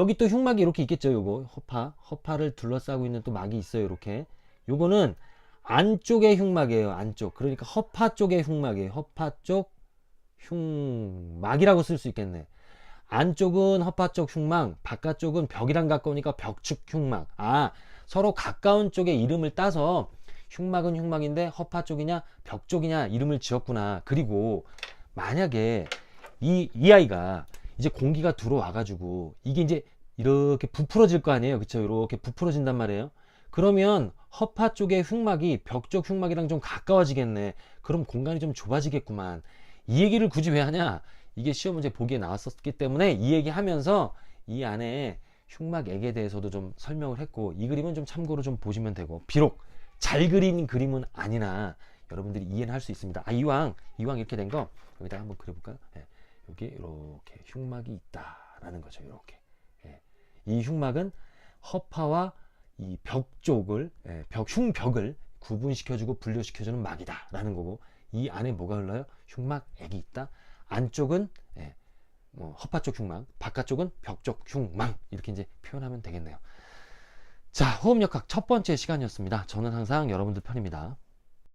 여기 또 흉막이 이렇게 있겠죠. 요거 허파, 허파를 둘러싸고 있는 또 막이 있어요. 이렇게. 요거는 안쪽의 흉막이에요. 안쪽. 그러니까 허파 쪽의 흉막이에요. 허파 쪽 흉막이라고 쓸 수 있겠네. 안쪽은 허파 쪽 흉막, 바깥쪽은 벽이랑 가까우니까 벽축 흉막. 아, 서로 가까운 쪽의 이름을 따서 흉막은 흉막인데 허파 쪽이냐 벽 쪽이냐 이름을 지었구나. 그리고 만약에 이, 이 아이가 이제 공기가 들어와 가지고 이게 이제 이렇게 부풀어질 거 아니에요. 그쵸? 이렇게 부풀어진단 말이에요. 그러면 허파 쪽의 흉막이 벽 쪽 흉막이랑 좀 가까워지겠네. 그럼 공간이 좀 좁아지겠구만. 이 얘기를 굳이 왜 하냐? 이게 시험 문제 보기에 나왔었기 때문에 이 얘기 하면서 이 안에 흉막액에 대해서도 좀 설명을 했고 이 그림은 좀 참고로 좀 보시면 되고 비록 잘 그린 그림은 아니나 여러분들이 이해는 할 수 있습니다. 아 이왕 이왕 이렇게 된 거 여기다가 한번 그려볼까요? 예, 여기 이렇게 흉막이 있다라는 거죠. 이렇게 예. 이 흉막은 허파와 이 벽 쪽을 예, 벽 흉벽을 구분시켜주고 분류시켜주는 막이다라는 거고 이 안에 뭐가 흘러요? 흉막액이 있다. 안쪽은 예, 뭐 허파 쪽 흉막, 바깥쪽은 벽 쪽 흉막 이렇게 이제 표현하면 되겠네요. 자, 호흡역학 첫 번째 시간이었습니다. 저는 항상 여러분들 편입니다.